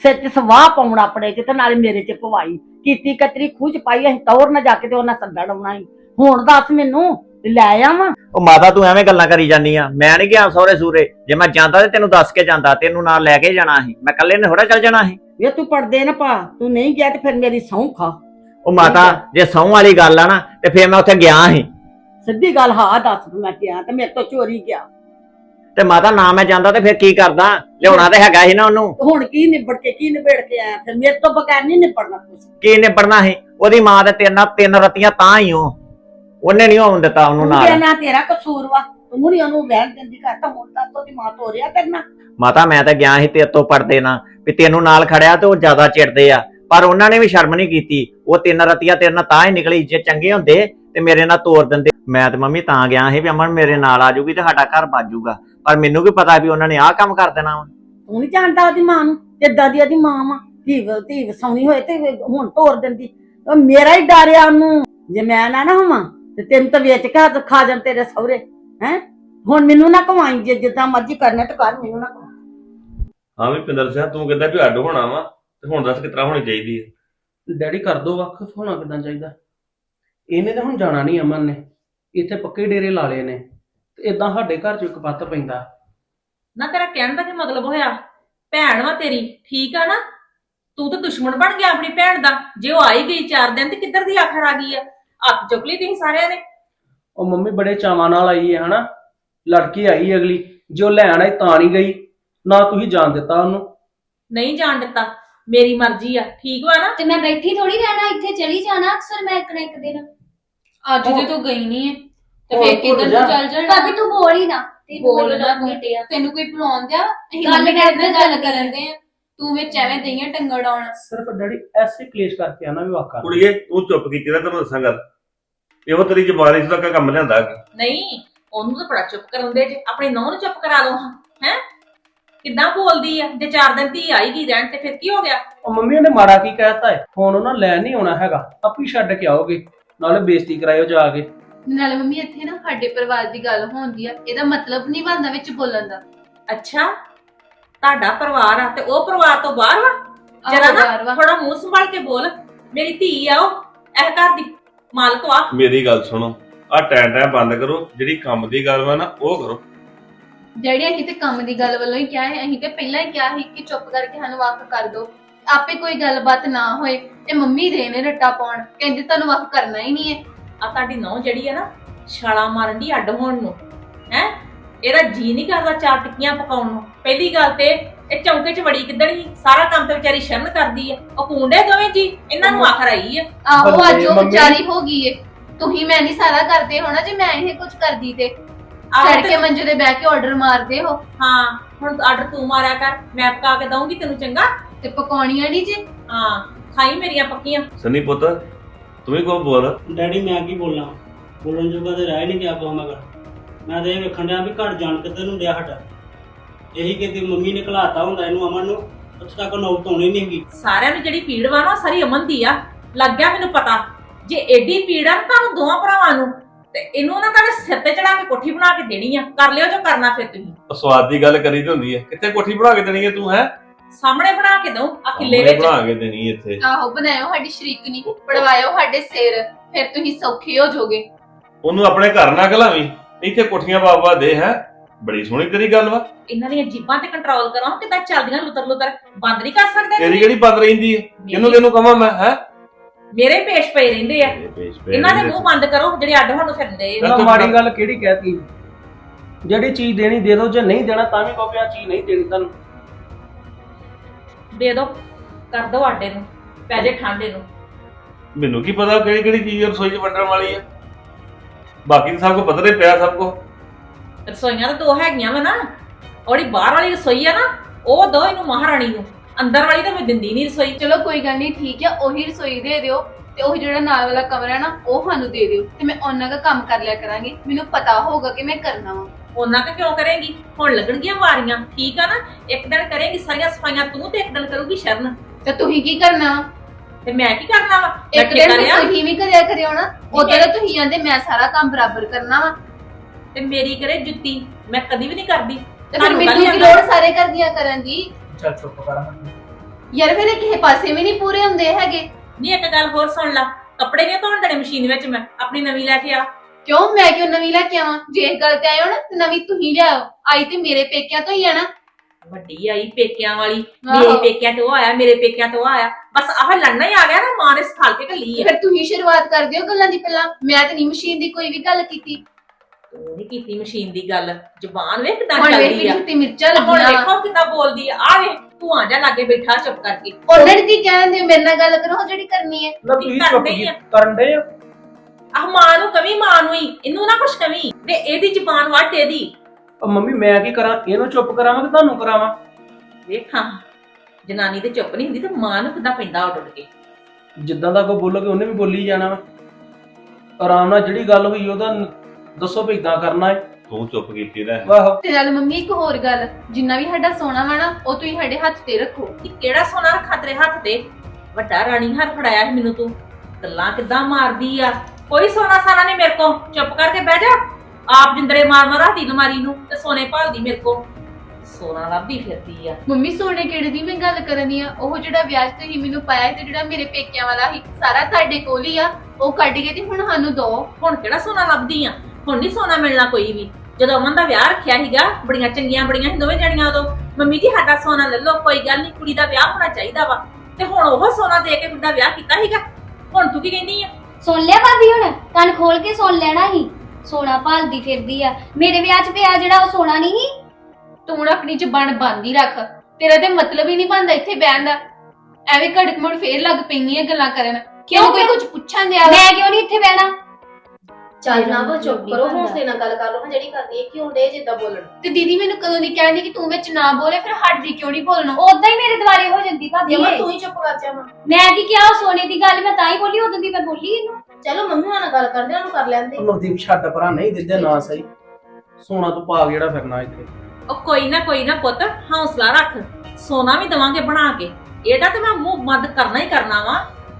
ਸਿਰ 'ਚ ਸਵਾਹ ਪਾਉਣਾ ਆਪਣੇ ਚ ਤੇ ਨਾਲੇ ਮੇਰੇ ਚ ਪਵਾਈ। ਕੀਤੀ ਕਤਰੀ ਖੂਚ ਪਾਈ ਅਸੀਂ ਤੌਰ ਨਾ ਜਾ ਕੇ ਤੇ ਉਹਨਾਂ ਸੱਦੜ ਆਉਣਾ ਸੀ ਹੁਣ ਦੱਸ ਮੈਨੂੰ ਲੈ ਆਵਾਂ। ਉਹ ਮਾਤਾ ਤੂੰ ਐਵੇਂ ਗੱਲਾਂ ਕਰੀ ਜਾਨੀ ਆ। ਮੈਂ ਨਹੀਂ ਗਿਆ ਸਹੁਰੇ ਸੂਰੇ। ਜੇ ਮੈਂ ਜਾਂਦਾ ਤੇ ਤੈਨੂੰ ਦੱਸ ਕੇ ਜਾਂਦਾ ਤੈਨੂੰ ਨਾਲ ਲੈ ਕੇ ਜਾਣਾ ਸੀ। ਮੈਂ ਇਕੱਲੇ ਨੇ ਥੋੜਾ ਚੱਲ ਜਾਣਾ ਸੀ। ਵੇ ਤੂੰ ਪੜਦੇ ਨਾ ਪਾ ਤੂੰ ਨਹੀਂ ਗਿਆ ਤੇ ਫਿਰ ਮੇਰੀ ਸਹੁੰ ਖਾ। ਉਹ ਮਾਤਾ ਜੇ ਸਹੁੰ ਵਾਲੀ ਗੱਲ ਆ ਨਾ ਤੇ ਫੇਰ ਮੈਂ ਉੱਥੇ ਗਿਆ ਸੀ। ਸਿੱਧੀ ਗੱਲ ਹਾਂ ਦੱਸ ਵੀ ਮੈਂ ਗਿਆ ਤੇ ਮੇਰੇ ਤੋਂ ਚੋਰੀ ਗਿਆ। ਤੇ ਮਾਤਾ ਨਾ ਮੈਂ ਜਾਂਦਾ ਤੇ ਫੇਰ ਕੀ ਕਰਦਾ? ਲਿਆਉਣਾ ਤੇ ਹੈਗਾ ਸੀ ਨਾ ਉਹਨੂੰ। ਹੁਣ ਕੀ ਨਿਬੜ ਕੇ ਕੀ ਨਿਬੜ ਕੇ ਆਇਆ? ਫਿਰ ਮੇਰੇ ਤੋਂ ਬਗੈਰ ਨਹੀਂ ਨਿਬੜਨਾ ਕੁਛ। ਕੀ ਨਿਬੜਨਾ ਸੀ? ਉਹਦੀ ਮਾਂ ਤੇ ਤੇਰੇ ਨਾਲ ਤਿੰਨ ਰਤੀਆਂ ਤਾਂ ਹੀ ਉਹ। ਉਹਨੇ ਨਹੀਂ ਆਉਣ ਦਿੱਤਾ ਉਹਨੂੰ ਤੂੰ ਨਾਲ। ਕਹਿਣਾ ਤੇਰਾ ਕਸੂਰ ਵਾ ਤੂੰ ਨਹੀਂ ਉਹਨੂੰ ਵਹਿਣ ਦਿੰਦੀ ਘਰ ਤਾਂ ਹੁਣ ਤਾਂ ਉਹਦੀ ਮਾਂ ਤੋਂ ਰਿਆ ਕਰਨਾ ਮਾਤਾ ਮੈਂ ਤਾਂ ਗਿਆ ਸੀ ਤੇਰੇ ਤੋਂ ਪੜਦੇ ਨਾ ਵੀ ਤੈਨੂੰ ਨਾਲ ਖੜਿਆ ਤੇ ਉਹ ਜ਼ਿਆਦਾ ਚਿੜਦੇ ਆ। ਪਰ ਉਹਨਾਂ ਨੇ ਵੀ ਸ਼ਰਮ ਨਹੀਂ ਕੀਤੀ। ਉਹ ਤਿੰਨ ਰਤੀਆਂ ਤੇਰੇ ਨਾਲ ਤਾਂ ਹੀ ਨਿਕਲੀ ਜੇ ਚੰਗੇ ਹੁੰਦੇ ਤੇ ਮੇਰੇ ਨਾਲ ਤੋਰ ਦਿੰਦੇ। ਮੈਂ ਤੇ ਮੰਮੀ ਤਾਂ ਗਿਆ ਸੀ ਵੀ ਅਮਨ ਮੇਰੇ ਨਾਲ ਆ ਜਾਊਗੀ ਤੇ ਸਾਡਾ ਘਰ ਬਚ ਜਾਊਗਾ। ਪਰ ਮੈਨੂੰ ਕੀ ਪਤਾ ਵੀ ਉਹਨਾਂ ਨੇ ਆਹ ਕੰਮ ਕਰ ਦੇਣਾ ਵਾ। ਤੂੰ ਨਹੀਂ ਜਾਣਦਾ ਉਹਦੀ ਮਾਂ ਨੂੰ ਕਿੱਦਾਂ ਦੀ ਉਹਦੀ ਮਾਂ ਵਾ। ਧੀ ਵ- ਧੀ ਵਸਾਉਣੀ ਹੋਏ ਤੇ ਹੁਣ ਤੋਰ ਦਿੰਦੀ। ਮੇਰਾ ਹੀ ਡਰਿਆ ਉਹਨੂੰ। ਜੇ ਮੈਂ ਨਾ ਨਾ ਹੋਵਾਂ ਤੇ ਤੈਨੂੰ ਤਾਂ ਵੇਚ ਕੇ ਹੱਥ ਖਾ ਜਾਣ ਤੇਰੇ ਸਹੁਰੇ ਹੈ? ਹੁਣ ਮੈਨੂੰ ਨਾ ਕਮਾਈ ਜੇ ਜਿੱਦਾਂ ਮਰਜ਼ੀ ਕਰਨਾ ਤੇ ਕਰ ਮੈਨੂੰ ਨਾ ਕਮਾਈ। ਹਾਂ ਵੀ ਪਿੰਦਰ ਸਿੰਘ ਤੂੰ ਕਹਿੰਦਾ ਵੀ ਅੱਡ ਹੋਣਾ ਵਾ ਤੇ ਹੁਣ ਦੱਸ ਕਿਤਰਾ ਹੋਣੀ ਚਾਹੀਦੀ ਹੈ ਡੈਡੀ ਕਰ ਦੋ ਵੱਖ ਹੋਣਾ ਕਿਦਾਂ ਚਾਹੀਦਾ? ਇਹਨੇ ਤਾਂ ਹੁਣ ਜਾਣਾ ਨਹੀਂ ਅਮਨ ਨੇ। ਇੱਥੇ ਪੱਕੇ ਡੇਰੇ ਲਾ ਲਏ ਨੇ। ਤੇ ਇਦਾਂ ਸਾਡੇ ਘਰ ਚ ਇੱਕ ਪੱਤ ਪੈਂਦਾ। ਨਾ ਤੇਰਾ ਕਹਿਣ ਦਾ ਕੀ ਮਤਲਬ ਹੋਇਆ? ਭੈਣ ਵਾ ਤੇਰੀ ਠੀਕ ਆ ਨਾ? ਤੂੰ ਤਾਂ ਦੁਸ਼ਮਣ ਬਣ ਗਿਆ ਆਪਣੀ ਭੈਣ ਦਾ। ਜੇ ਉਹ ਆਈ ਗਈ ਚਾਰ ਦਿਨ ਤੇ ਕਿੱਧਰ ਦੀ ਆਖਰ ਆ ਗਈ ਆ? ਹੱਥ ਚੁੱਕ ਲਈ ਤੁਸੀਂ ਸਾਰਿਆਂ ਨੇ? ਉਹ ਮੰਮੀ ਬੜੇ ਚਾਵਾਂ ਨਾਲ ਆਈ ਹੈ ਹਨਾ? ਲੜਕੀ ਆਈ ਅਗਲੀ ਜੋ ਲੈਣ ਆਈ ਤਾਂ ਨਹੀਂ ਗਈ ਨਾ ਤੁਸੀਂ ਜਾਣ ਦਿੱਤਾ ਉਹਨੂੰ। ਨਹੀਂ ਜਾਣ ਦਿੱਤਾ ਮੇਰੀ ਮਰਜ਼ੀ ਆ ਠੀਕ ਵਾ ਨਾ? ਤੇ ਮੈਂ ਬੈਠੀ ਥੋੜੀ ਰਹਿਣਾ ਇੱਥੇ ਚਲੀ ਜਾਣਾ ਅਕਸਰ ਮੈਂ ਇੱਕ ਨਾ ਇੱਕ ਦਿਨ। ਅੱਜ ਤੇ ਤੂੰ ਗਈ ਨਹੀਂ ਹੈ ਤੇ ਹੋਰ ਫੇਰ ਭੁੱਲ ਕਿੱਧਰ ਜਾ। ਤੂੰ ਚੱਲ ਜਾਣਾ? ਭਾਬੀ ਤੂੰ ਬੋਲ ਹੀ ਨਾ ਤੇ ਬੋਲ ਨਾ ਤੂੰ। ਤੈਨੂੰ ਕੋਈ ਬੁਲਾਉਣ ਦਿਆ? ਅਸੀਂ ਗੱਲ ਮੰਮੀ ਕਰਦੇ ਨਾਲ ਗੱਲ ਗੱਲ ਕਰਨ ਦੇ ਆ। ਤੂੰ ਵਿੱਚ ਐਵੇਂ ਦਈਆਂ ਟੰਗੜ ਆਉਣ ਸਿਰਫ ਡੈਡੀ ਐਸੇ ਕਲੇਸ਼ ਕਰਕੇ ਆਣਾ ਵੀ ਵਾਕਾ। ਕੁੜੀਏ ਤੂੰ ਚੁੱਪ ਕੀਤੀ ਨਾ ਤੈਨੂੰ ਦੱਸਾਂ ਗੱਲ। ਇਹੋ ਤੇਰੀ ਜ਼ਬਾਨ ਇਸ ਦਾ ਕੰਮ ਲਿਆਂਦਾ ਨਹੀਂ ਉਹਨੂੰ ਤਾਂ ਬੜਾ ਚੁੱਪ ਕਰਨ ਦੇ ਜੇ ਆਪਣੀ ਨੌਂ ਨੂੰ ਚੁੱਪ ਕਰਾ ਲਓ ਹੈ ਕਿੱਦਾਂ ਬੋਲਦੀ ਆ? ਜੇ ਚਾਰ ਦਿਨ ਧੀ ਆਈ ਗਈ ਰਹਿਣ ਤੇ ਫਿਰ ਕੀ ਹੋ ਗਿਆ? ਉਹ ਮੰਮੀ ਉਹਨੇ ਮਾੜਾ ਕੀ ਕਹਿਤਾ ਹੈ ਹੁਣ ਉਹਨਾਂ ਲੈਣ ਨਹੀਂ ਆਉਣਾ ਹੈਗਾ। ਆਪੀ ਛੱਡ ਕੇ ਆਓਗੇ ਨਾਲੇ ਬੇਇੱਜ਼ਤੀ ਕਰਾਇਓ ਜਾ ਕੇ। ਨਾਲੇ ਮੰਮੀ ਇੱਥੇ ਨਾ ਸਾਡੇ ਪਰਿਵਾਰ ਦੀ ਗੱਲ ਹੁੰਦੀ ਆ। ਇਹਦਾ ਮਤਲਬ ਨਹੀਂ ਬਣਦਾ ਵਿੱਚ ਬੋਲਣ ਦਾ। ਅੱਛਾ ਤੁਹਾਡਾ ਪਰਿਵਾਰ ਆ ਤੇ ਉਹ ਪਰਿਵਾਰ ਤੋਂ ਬਾਹਰ ਵਾ? ਜਰਾ ਨਾ ਥੋੜਾ ਮੂੰਹ ਸੰਭਾਲ ਕੇ ਬੋਲ। ਮੇਰੀ ਧੀ ਆ ਉਹ ਇਹ ਘਰ ਦੀ ਮਾਲਕ ਵਾ। ਮੇਰੀ ਗੱਲ ਸੁਣੋ ਆ ਟੈਂ ਟੈਂ ਬੰਦ ਕਰੋ ਜਿਹੜੀ ਕੰਮ ਦੀ ਗੱਲ ਵਾ ਨਾ ਉਹ ਕਰੋ। ਜਿਹੜੀ ਅਸੀਂ ਤੇ ਕੰਮ ਦੀ ਗੱਲ ਵੱਲੋਂ ਹੀ ਕਿਹਾ ਹੈ ਅਸੀਂ ਤੇ ਪਹਿਲਾਂ ਹੀ ਕਿਹਾ ਸੀ ਕਿ ਚੁੱਪ ਕਰਕੇ ਸਾਨੂੰ ਵੱਖ ਕਰ ਦਿਓ। ਆਪੇ ਕੋਈ ਗੱਲਬਾਤ ਨਾ ਹੋਏ ਤੇ ਮੰਮੀ ਦੇ ਨੇ ਰੱਟਾ ਪਾਉਣ ਕਹਿੰਦੇ ਤੁਹਾਨੂੰ ਵੱਖ ਕਰਨਾ ਹੀ ਨਹੀਂ ਹੈ। ਆ ਤੁਹਾਡੀ ਨੌ ਜਿਹੜੀ ਆ ਨਾ ਛਾਲਾ ਮਾਰਨ ਦੀ ਅੱਡ ਹੋਣ ਨੂੰ ਹੈ? ਇਹਦਾ ਜੀ ਨਹੀਂ ਕਰਦਾ ਚਾਰ ਟਿੱਕੀਆਂ ਪਕਾਉਣ ਨੂੰ। ਪਹਿਲੀ ਗੱਲ ਤੇ ਇਹ ਚੌਂਕੇ 'ਚ ਵੜੀ ਕਿੱਦਣ ਹੀ ਸਾਰਾ ਕੰਮ ਤੇ ਵਿਚਾਰੀ ਸ਼ਰਨ ਕਰਦੀ ਆ। ਉਹ ਕੁੰਡੇ ਦੋਵੇਂ ਜੀ ਇਹਨਾਂ ਨੂੰ ਆਖਰ ਆਈ ਆ। ਆਹੋ ਅੱਜ ਉਹ। ਵਿਚਾਰੀ ਹੋ ਗਈ ਏ। ਤੁਸੀਂ ਮੈਂ ਨਹੀਂ ਸਾਰਾ ਕਰਦੇ ਹੋਣਾ ਜੇ ਮੈਂ ਇਹ ਕੁਝ ਕਰਦੀ ਤੇ। ਆਹੋ ਚੜ ਤੇ- ਕੇ ਮੰਜੇ ਤੇ ਬਹਿ ਕੇ ਆਰਡਰ ਮਾਰਦੇ ਹੋ। ਹਾਂ ਹੁਣ ਆਰਡਰ ਤੂੰ ਮਾਰਿਆ ਕਰ ਮੈਂ ਪਕਾ ਕੇ ਦਊਂਗੀ ਤੈਨੂੰ ਚੰਗਾ। ਤੇ ਪਕਾਉਣੀਆਂ ਨਹੀਂ ਜੇ? ਹਾਂ ਖਾਈ ਮੇਰੀਆਂ ਪੱਕੀਆਂ। ਸਨੀ ਪੁੱਤ ਤੂੰ ਵੀ ਕੋ ਬੋਲ। ਡੈਡੀ ਮੈਂ ਕੀ ਬੋਲਾਂ? ਬੋਲਣ ਜੋਗਾ ਤੇ ਰਹਿ ਨਹੀਂ ਗਿਆ ਕੋ ਮਗਰ। ਮੈਂ ਤਾਂ ਇਹ ਵੇਖਣ ਡਿਆ ਵੀ ਘਰ ਜਾਣ ਕਿੱਧਰ ਨੂੰ ਡਿਆ ਸਾਡਾ। ਇਹੀ ਕਿਤੇ ਮੰਮੀ ਨੇ ਘਲਾਤਾ ਹੁੰਦਾ ਇਹਨੂੰ ਅਮਨ ਨੂੰ ਉੱਥੇ ਤੱਕ ਨੌਬਤ ਆਉਣੀ ਨਹੀਂ ਹੈਗੀ। ਸਾਰਿਆਂ ਨੂੰ ਜਿਹੜੀ ਪੀੜ ਵਾ ਨਾ ਉਹ ਸਾਰੀ ਅਮਨ ਦੀ ਆ। ਲੱਗ ਗਿਆ ਮੈਨੂੰ ਪਤਾ। ਜੇ ਏਡੀ ਪੀੜ ਆ ਨਾ ਤੁਹਾਨੂੰ ਦੋਵਾਂ ਭਰਾਵਾਂ ਨੂੰ ਤੇ ਇਹਨੂੰ ਨਾ ਤੁਹਾਡੇ ਸਿਰ ਤੇ ਚੜਾ ਕੇ ਕੋਠੀ ਬਣਾ ਕੇ ਦੇਣੀ ਆ। ਕਰ ਲਿਓ ਜੋ ਕਰਨਾ ਫਿਰ ਤੁਸੀਂ। ਉਹ ਸਵਾਦ ਦੀ ਗੱਲ ਕਰੀ ਤੇ ਹੁੰਦੀ ਹੈ ਕਿੱਥੇ ਕੋਠੀ ਬਣਾ ਕੇ ਦੇਣੀ ਹੈ ਤੂੰ ਹੈ? ਸਾਹਮਣੇ ਬਣਾ ਕੇ ਦਊ ਆ ਕਿੱਲੇ ਵਿੱਚ। ਬਣਾ ਕੇ ਦੇਣੀ ਇੱਥੇ। ਆਹੋ ਬਣਾਇਓ ਸਾਡੀ ਸ਼ਰੀਕਣੀ ਪੜਵਾਇਓ ਸਾਡੇ ਸਿਰ। ਫਿਰ ਤੁਸੀਂ ਸੌਖੇ ਹੋ ਜਾਓਗੇ। ਉਹਨੂੰ ਆਪਣੇ ਘਰ ਨਾ ਘਲਾਵੀਂ। ਇੱਥੇ ਕੋਠੀਆਂ ਬਾਬਾ ਦੇ ਹੈ। ਬੜੀ ਸੋਹਣੀ ਤੇਰੀ ਗੱਲ ਵਾ। ਇਹਨਾਂ ਦੀਆਂ ਜੀਬਾਂ ਤੇ ਕੰਟਰੋਲ ਕਰਾਂ ਕਿਦਾਂ ਚੱਲਦੀਆਂ ਲੁੱਤਰ ਲੁੱਤਰ? ਬੰਦ ਨਹੀਂ ਕਰ ਸਕਦੇ ਤੇਰੀ ਕਿਹੜੀ ਬੰਦ ਰਹਿੰਦੀ ਹੈ ਕਿਹਨੂੰ ਕਿਹਨੂੰ ਕਵਾਂ ਮੈਂ ਹੈ? ਮੇਰੇ ਪੇਸ਼ ਪਏ ਰਹਿੰਦੇ ਆ। ਇਹਨਾਂ ਦੇ ਮੂੰਹ ਬੰਦ ਕਰੋ ਜਿਹੜੇ ਅੱਡ ਹੋਣ ਨੂੰ ਫਿਰਦੇ ਆ। ਨਾ ਮਾੜੀ ਗੱਲ ਕਿਹੜੀ ਕਹਿਤੀ ਜਿਹੜੀ ਚੀਜ਼ ਦੇਣੀ ਦੇ ਦਿਓ ਜੇ ਨਹੀਂ ਦੇਣਾ ਤਾਂ ਵੀ ਕਹੋ ਵੀ ਆਹ ਚੀਜ਼ ਨਹੀਂ ਦੇਣੀ ਤੁਹਾਨੂੰ। ਦੇ ਦੋ ਕਰ ਦੋ ਆਡੇ ਨੂੰ ਪੈ ਜੇ ਠੰਡੇ ਨੂੰ। ਮੈਨੂੰ ਕੀ ਪਤਾ ਕਿਹੜੀ ਕਿਹੜੀ ਚੀਜ਼ ਰਸੋਈ 'ਚ ਵੰਡਣ ਵਾਲੀ ਹੈ ਬਾਕੀ ਤਾਂ ਸਭ ਪਤਾ ਹੀ ਪਿਆ ਸਭ ਕੁਝ ਰਸੋਈਆਂ ਤਾਂ ਦੋ ਹੈਗੀਆਂ ਵਾ ਨਾ। ਉਹਦੀ ਬਾਹਰ ਵਾਲੀ ਰਸੋਈ ਆ ਨਾ ਉਹ ਦੋ ਇਹਨੂੰ ਮਹਾਰਾਣੀ ਨੂੰ। ਅੰਦਰ ਵਾਲੀ ਤਾਂ ਮੈਂ ਦਿੰਦੀ ਨਹੀਂ ਰਸੋਈ। ਚਲੋ ਕੋਈ ਗੱਲ ਨਹੀਂ ਠੀਕ ਆ ਉਹੀ ਰਸੋਈ ਦੇ ਦਿਓ ਤੇ ਉਹ ਜਿਹੜਾ ਨਾਲ ਵਾਲਾ ਕਮਰਾ ਨਾ ਉਹ ਸਾਨੂੰ ਦੇ ਦਿਓ ਤੇ ਮੈਂ ਉਹਨਾਂ ਦਾ ਕੰਮ ਕਰ ਲਿਆ ਕਰਾਂਗੀ। ਮੈਨੂੰ ਪਤਾ ਹੋਊਗਾ ਕਿ ਮੈਂ ਕਰਨਾ ਵਾ। ਉਹਨਾਂ ਕਿ ਕਿਉਂ ਕਰੇਗੀ? ਹੁਣ ਲੱਗਣਗੀਆਂ ਵਾਰੀਆਂ ਠੀਕ ਆ ਨਾ? ਇੱਕ ਦਿਨ ਕਰੇਗੀ ਸਾਰੀਆਂ ਸਫਾਈਆਂ ਤੂੰ ਤੇ ਇੱਕ ਦਿਨ ਕਰੂਗੀ ਸ਼ਰਨ। ਤੇ ਤੁਸੀਂ ਕੀ ਕਰਨਾ ਵਾ? ਤੇ ਮੈਂ ਕੀ ਕਰਨਾ ਵਾ? ਮੈਂ ਇੱਕ ਦਿਨ ਠੇਕਾ ਤੇ ਲਿਆ। ਤੁਸੀਂ ਵੀ ਕਰਿਆ ਕਰਿਓ ਨਾ। ਉਧਰ ਤੁਸੀਂ ਜਾਂਦੇ ਮੈਂ ਸਾਰਾ ਕੰਮ ਬਰਾਬਰ ਕਰਨਾ ਵਾ। ਤੇ ਮੇਰੀ ਕਰੇ ਜੁੱਤੀ। ਮੈਂ ਕਦੀ ਵੀ ਨਹੀਂ ਕਰਦੀ। ਤੇ ਫਿਰ ਤੁਹਾਨੂੰ ਮੈਨੂੰ ਕੀ। ਲੋੜ ਸਾਰੇ ਕਰਦੀਆਂ ਕਰਨ ਦੀ। ਚੱਲ ਚੁੱਪ ਕਰ ਯਾਰ ਫਿਰ ਇਹ ਕਿਸੇ ਪਾਸੇ ਵੀ ਨਹੀਂ ਪੂਰੇ ਹੁੰਦੇ ਹੈਗੇ। ਨਹੀਂ ਇੱਕ ਗੱਲ ਹੋਰ ਸੁਣ ਲਾ। ਕੱਪੜੇ ਨਹੀਂ ਧੋਣ ਦੇਣੇ ਮਸ਼ੀਨ ਵਿੱਚ ਮੈਂ? ਆਪਣੀ ਨਵੀਂ ਲੈ ਕੇ ਆ। ਕਿਉਂ? ਮੈਂ ਕਿਉਂ ਨਵੀਂ ਲੈ ਕੇ ਆਵਾਂ? ਜੇ ਇਸ ਗੱਲ ਤੇ ਆਇਓ ਨਾ ਤੇ ਨਵੀਂ ਤੁਸੀਂ ਲਿਆਓ ਆਈ ਤੇ ਮੇਰੇ ਪੇਕਿਆਂ ਤੋਂ ਹੀ ਆ ਨਾ। ਵੱਡੀ ਆਈ ਪੇਕਿਆਂ ਵਾਲੀ ਆਹੋ। ਮੇਰੇ ਪੇਕਿਆਂ ਤੋਂ ਉਹ ਆਇਆ ਮੇਰੇ ਪੇਕਿਆਂ ਤੋਂ ਉਹ ਆਇਆ। ਬਸ ਆਹ ਲੜਨਾ ਹੀ ਆ ਗਿਆ ਨਾ ਮਾਂ ਨੇ ਸਿਖਾਲ ਕੇ ਘੱਲੀ ਤੇ ਆ ਫਿਰ ਤੁਸੀਂ ਸ਼ੁਰੂਆਤ ਕਰ ਦਿਓ ਗੱਲਾਂ ਦੀ ਪਹਿਲਾਂ? ਮੈਂ ਤੇ ਨਹੀਂ ਮਸ਼ੀਨ ਦੀ ਕੋਈ ਵੀ ਗੱਲ ਕੀਤੀ। ਤੂੰ ਨਹੀਂ ਕੀਤੀ ਮਸ਼ੀਨ ਦੀ ਗੱਲ। ਜ਼ੁਬਾਨ ਵੇਖ ਕਿਦਾਂ ਹੁਣ ਚੱਲਦੀ ਵੇਖੀ ਆ। ਛੁੱਟੀ ਮਿਰਚਾਂ ਹੁਣ ਲੱਗੀਆਂ। ਵੇਖੋ ਕਿਦਾਂ ਬੋਲਦੀ ਆ। ਆ ਵੇ ਤੂੰ ਆ ਜਾ ਲਾਗੇ ਬੈਠਾ ਚੁੱਪ ਕਰਕੇ। ਉਹਨਾਂ ਨੇ ਕੀ ਕਹਿੰਦੇ ਮੇਰੇ ਨਾਲ ਗੱਲ ਕਰੋ ਜਿਹੜੀ ਕਰਨੀ ਹੈ। ਨਾ ਤੁਸੀਂ ਚੁੱਪ ਕਰਦੇ ਹੀ ਆ। ਕਰਨ ਦੇ ਆ ਆਹ ਮਾਂ ਨੂੰ ਕਵੀ ਮਾਂ ਨੂੰ ਹੀ। ਇਹਨੂੰ ਨਾ ਕੁਛ ਕਵੀ। ਵੇ ਇਹਦੀ ਜ਼ੁਬਾਨ ਵੱਟ ਇਹਦੀ ਉਹ ਮੰਮੀ ਮੈਂ ਕੀ ਕਰਾਂ? ਇਹਨੂੰ ਚੁੱਪ ਕਰਾਵਾਂ ਕਿ ਤੁਹਾਨੂੰ ਕਰਾਵਾਂ? ਵੇਖਾਂ। ਜਨਾਨੀ ਤੇ ਚੁੱਪ ਨਹੀਂ ਹੁੰਦੀ ਤੇ ਮਾਂ ਨੂੰ ਕਿਦਾਂ ਪੈਂਦਾ ਉੱਡ ਕੇ? ਜਿੱਦਾਂ ਦਾ ਕੋਈ ਬੋਲੋਗੇ ਉਹਨੇ ਵੀ ਬੋਲੀ ਜਾਣਾ ਵਾ। ਆਰਾਮ ਨਾਲ ਜਿਹੜੀ ਗੱਲ ਹੋਈ ਉਹਦਾ ਨ- ਦੱਸੋ ਵੀ ਇਦਾਂ ਕਰਨਾ ਹੈ। ਤੂੰ ਚੁੱਪ ਕੀਤੀ ਰਹਿ। ਵਾਹੋ ਤੇ ਨਾਲ ਮੰਮੀ ਇੱਕ ਹੋਰ ਗੱਲ। ਜਿੰਨਾ ਵੀ ਸਾਡਾ ਸੋਨਾ ਵਾ ਨਾ ਉਹ ਤੁਸੀਂ ਸਾਡੇ ਹੱਥ ਤੇ ਰੱਖੋ। ਕਿ ਕਿਹੜਾ ਸੋਨਾ ਰੱਖਾ ਤੇਰੇ ਹੱਥ ਤੇ? ਵੱਡਾ ਰਾਣੀ ਹਰ ਫੜਾਇਆ ਸੀ ਮੈਨੂੰ ਤੂੰ। ਗੱਲਾਂ ਕਿੱਦਾਂ ਮਾਰਦੀ ਆ? ਕੋਈ ਸੋਨਾ ਸਾਨਾ ਨਹੀਂ ਮੇਰੇ ਕੋ ਚੁੱਪ ਕਰਕੇ ਬਹਿ ਜਾ। ਆਪ ਜਿੰਦਰੇ ਮਾਰ ਮਾਰ ਰਾਤੀ ਅਲਮਾਰੀ ਨੂੰ ਤੇ ਸੋਨੇ ਭਾਲਦੀ ਮੇਰੇ ਕੋ ਸੋਨਾ ਲੱਭਦੀ ਫਿਰਦੀ ਆ। ਮੰਮੀ ਸੋਨੇ ਕਿਹੜੇ ਦੀ ਮੈਂ ਗੱਲ ਕਰਨੀ ਆ? ਉਹ ਜਿਹੜਾ ਵਿਆਜ ਤੁਸੀਂ ਮੈਨੂੰ ਪਾਇਆ ਸੀ ਤੇ ਜਿਹੜਾ ਮੇਰੇ ਪੇਕਿਆਂ ਵਾਲਾ ਸੀ ਸਾਰਾ ਤੁਹਾਡੇ ਕੋਲ ਹੀ ਆ। ਉਹ ਕੱਢ ਕੇ ਤੇ ਹੁਣ ਸਾਨੂੰ ਦੋ। ਹੁਣ ਕਿਹੜਾ ਸੋਨਾ ਲੱਭਦੀ ਆ? ਹੁਣ ਨਹੀਂ ਸੋਨਾ ਮਿਲਣਾ ਕੋਈ ਵੀ। ਜਦੋਂ ਅਮਨ ਦਾ ਵਿਆਹ ਰੱਖਿਆ ਸੀਗਾ ਬੜੀਆਂ ਚੰਗੀਆਂ ਬੜੀਆਂ ਸੀ ਦੋਵੇਂ ਜਣੀਆਂ ਉਦੋਂ। ਮੰਮੀ ਜੀ ਸਾਡਾ ਸੋਨਾ ਲੈ ਲਓ ਕੋਈ ਗੱਲ ਨਹੀਂ ਕੁੜੀ ਦਾ ਵਿਆਹ ਹੋਣਾ ਚਾਹੀਦਾ ਵਾ। ਤੇ ਹੁਣ ਉਹ ਸੋਨਾ ਦੇ ਕੇ ਕੁੜੀ ਦਾ ਵਿਆਹ ਕੀਤਾ ਸੀਗਾ। ਹੁਣ ਤੂੰ ਕੀ ਕਹਿੰਦੀ ਆ? ਸੁਣ ਲਿਆ ਭਾਬੀ ਹੁਣ ਕੰਨ ਖੋਲ ਕੇ ਸੁਣ ਲੈਣਾ ਹੀ ਸੋਨਾ ਭਾਲਦੀ ਫਿਰਦੀ ਆ। ਮੇਰੇ ਵਿਆਹ 'ਚ ਪਿਆ ਜਿਹੜਾ ਉਹ ਸੋਨਾ ਨਹੀਂ? ਸੀ ਤੂੰ ਹੁਣ ਆਪਣੀ ਜ਼ਬਾਨ ਬੰਦ ਹੀ ਰੱਖ। ਤੇਰਾ ਤੇ ਮਤਲਬ ਹੀ ਨਹੀਂ ਬਣਦਾ ਇੱਥੇ ਬਹਿਣ ਦਾ। ਐਵੇਂ ਘੜਕ ਮੁੜ ਫੇਰ ਲੱਗ ਪੈਣੀ ਆ ਗੱਲਾਂ ਕਰਨ। ਕਿਉਂ ਕੋਈ? ਕੁਝ ਪੁੱਛਣ ਦਿਆ ਵਾ? ਮੈਂ ਕਿਉਂ ਨਹੀਂ ਇੱਥੇ ਬਹਿਣਾ? ਚੱਲ ਨਾ ਉਹ ਚੁੱਪ ਕਰੋ। ਹੌਸਲੇ ਨਾਲ ਗੱਲ ਕਰ ਲਓ ਹਾਂ ਜਿਹੜੀ ਕਰਨੀ ਹੈ ਕਿਉਂ ਡੇ ਜਿੱਦਾਂ ਬੋਲਣ। ਤੇ ਦੀਦੀ ਮੈਨੂੰ ਕਦੋਂ ਦੀ ਕਹਿੰਦੀ ਕਿ ਤੂੰ ਵਿੱਚ ਨਾ ਬੋਲੇ ਫਿਰ ਹਟਦੀ ਕਿਉਂ ਨਹੀਂ ਬੋਲਣਾ? ਉਦਾਂ ਹੀ ਮੇਰੇ ਦੁਆਲੇ ਹੋ ਜਾਂਦੀ ਭਾਬੀ ਜਮਾ ਇਹ। ਤੂੰ ਹੀ ਚੁੱਪ ਕਰ ਜਾ ਮਾਂ ਮੈਂ ਕੀ ਕਿਹਾ ਉਹ ਸੋਨੇ ਦੀ ਗੱਲ ਮੈਂ ਤਾਂ ਹੀ ਬੋਲੀ ਉਦੋਂ ਦੀ ਮੈਂ ਬੋਲੀ ਇਹਨੂੰ। ਚਲੋ ਮੰਮੀ ਨਾਲ ਗੱਲ ਕਰਦੇ ਉਹਨੂੰ ਕਰ ਲੈਂਦੇ ਉਹ ਨਵਦੀਪ ਛੱਡ ਪਰਾਂ ਨਹੀਂ ਦਿੰਦੇ ਨਾ ਸਹੀ। ਸੋਨਾ ਤੂੰ ਪਾ ਜਿਹੜਾ ਫਿਰਨਾ ਇੱਥੇ। ਉਹ ਕੋਈ ਨਾ ਕੋਈ ਨਾ ਪੁੱਤ ਹੌਸਲਾ ਰੱਖ। ਸੋਨਾ ਵੀ ਦਵਾਂਗੇ ਬਣਾ ਕੇ। ਇਹਦਾ ਤੇ ਮੈਂ ਮੂੰਹ ਬੰਦ ਕਰਨਾ ਹੀ ਕਰਨਾ ਵਾ।